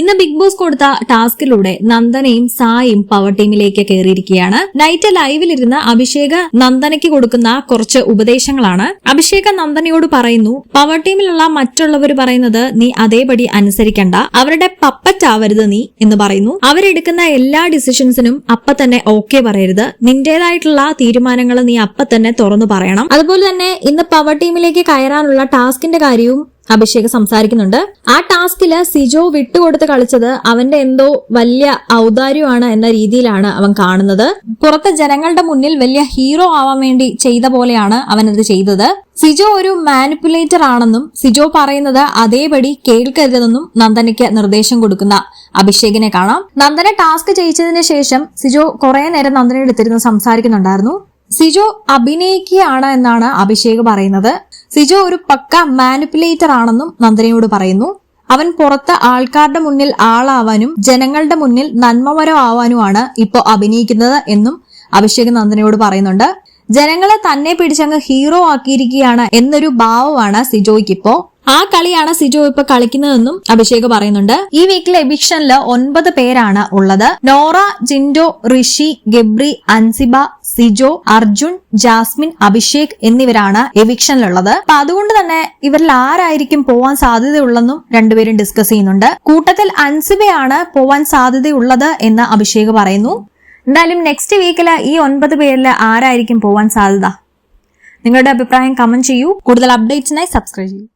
ഇന്ന് big boss കൊടുത്ത ടാസ്കിലൂടെ നന്ദനയും സായും power ടീമിലേക്ക് കയറിയിരിക്കുകയാണ്. നൈറ്റ് ലൈവിലിരുന്ന് അഭിഷേക നന്ദനയ്ക്ക് കൊടുക്കുന്ന കുറച്ച് ഉപദേശങ്ങളാണ്. അഭിഷേക നന്ദനയോട് പറയുന്നു പവർ ടീമിലുള്ള മറ്റുള്ളവർ പറയുന്നത് നീ അതേപടി അനുസരിക്കണ്ട. അവരുടെ പപ്പറ്റാവരുത് നീ എന്ന് പറയുന്നു. അവരെടുക്കുന്ന എല്ലാ ഡിസിഷൻസിനും അപ്പ തന്നെ ഓക്കെ പറയരുത്. നിന്റേതായിട്ടുള്ള തീരുമാനങ്ങൾ നീ അപ്പ തന്നെ തുറന്നു പറയണം. അതുപോലെ തന്നെ ഇന്ന് പവർ ടീമിലേക്ക് കയറാനുള്ള ടാസ്കിന്റെ കാര്യവും അഭിഷേക് സംസാരിക്കുന്നുണ്ട്. ആ ടാസ്കിൽ സിജോ വിട്ടുകൊടുത്ത് കളിച്ചത് അവന്റെ എന്തോ വലിയ ഔദാര്യമാണ് എന്ന രീതിയിലാണ് അവൻ കാണുന്നത്. പുറത്തെ ജനങ്ങളുടെ മുന്നിൽ വലിയ ഹീറോ ആവാൻ വേണ്ടി ചെയ്ത പോലെയാണ് അവൻ അത് ചെയ്തത്. സിജോ ഒരു മാനിപ്പുലേറ്റർ ആണെന്നും സിജോ പറയുന്നത് അതേപടി കേൾക്കരുതെന്നും നന്ദനയ്ക്ക് നിർദ്ദേശം കൊടുക്കുന്ന അഭിഷേകിനെ കാണാം. നന്ദന ടാസ്ക് ചെയ്യിച്ചതിന് ശേഷം സിജോ കുറെ നേരം നന്ദനയുടെ എടുത്തിരുന്ന് സംസാരിക്കുന്നുണ്ടായിരുന്നു. സിജോ അഭിനയിക്കുകയാണ് എന്നാണ് അഭിഷേക് പറയുന്നത്. സിജോ ഒരു പക്ക മാനിപ്പുലേറ്റർ ആണെന്നും നന്ദനയോട് പറയുന്നു. അവൻ പുറത്ത് ആൾക്കാരുടെ മുന്നിൽ ആളാവാനും ജനങ്ങളുടെ മുന്നിൽ നന്മവരോ ആവാനുമാണ് ഇപ്പോ അഭിനയിക്കുന്നത് എന്നും അഭിഷേക് നന്ദനയോട് പറയുന്നുണ്ട്. ജനങ്ങളെ തന്നെ പിടിച്ചങ്ങ് ഹീറോ ആക്കിയിരിക്കുകയാണ് എന്നൊരു ഭാവമാണ് സിജോയ്ക്ക് ഇപ്പോ ആ കളിയാണ് സിജോ ഇപ്പൊ കളിക്കുന്നതെന്നും അഭിഷേക് പറയുന്നുണ്ട്. ഈ വീക്കിലെ എവിക്ഷനിൽ ഒൻപത് പേരാണ് ഉള്ളത്. നോറ ജിൻഡോ ഋഷി ഗബ്രി അൻസിബ സിജോ അർജുൻ ജാസ്മിൻ അഭിഷേക് എന്നിവരാണ് എവിക്ഷനിലുള്ളത് അപ്പൊ അതുകൊണ്ട് തന്നെ ഇവരിൽ ആരായിരിക്കും പോവാൻ സാധ്യതയുള്ളെന്നും രണ്ടുപേരും ഡിസ്കസ് ചെയ്യുന്നുണ്ട്. കൂട്ടത്തിൽ അൻസിബയാണ് പോവാൻ സാധ്യതയുള്ളത് എന്ന് അഭിഷേക് പറയുന്നു. എന്തായാലും നെക്സ്റ്റ് വീക്കിൽ ഈ ഒൻപത് പേരിൽ ആരായിരിക്കും പോവാൻ സാധ്യത? നിങ്ങളുടെ അഭിപ്രായം കമന്റ് ചെയ്യൂ. കൂടുതൽ അപ്ഡേറ്റ്സിനായി സബ്സ്ക്രൈബ് ചെയ്യൂ.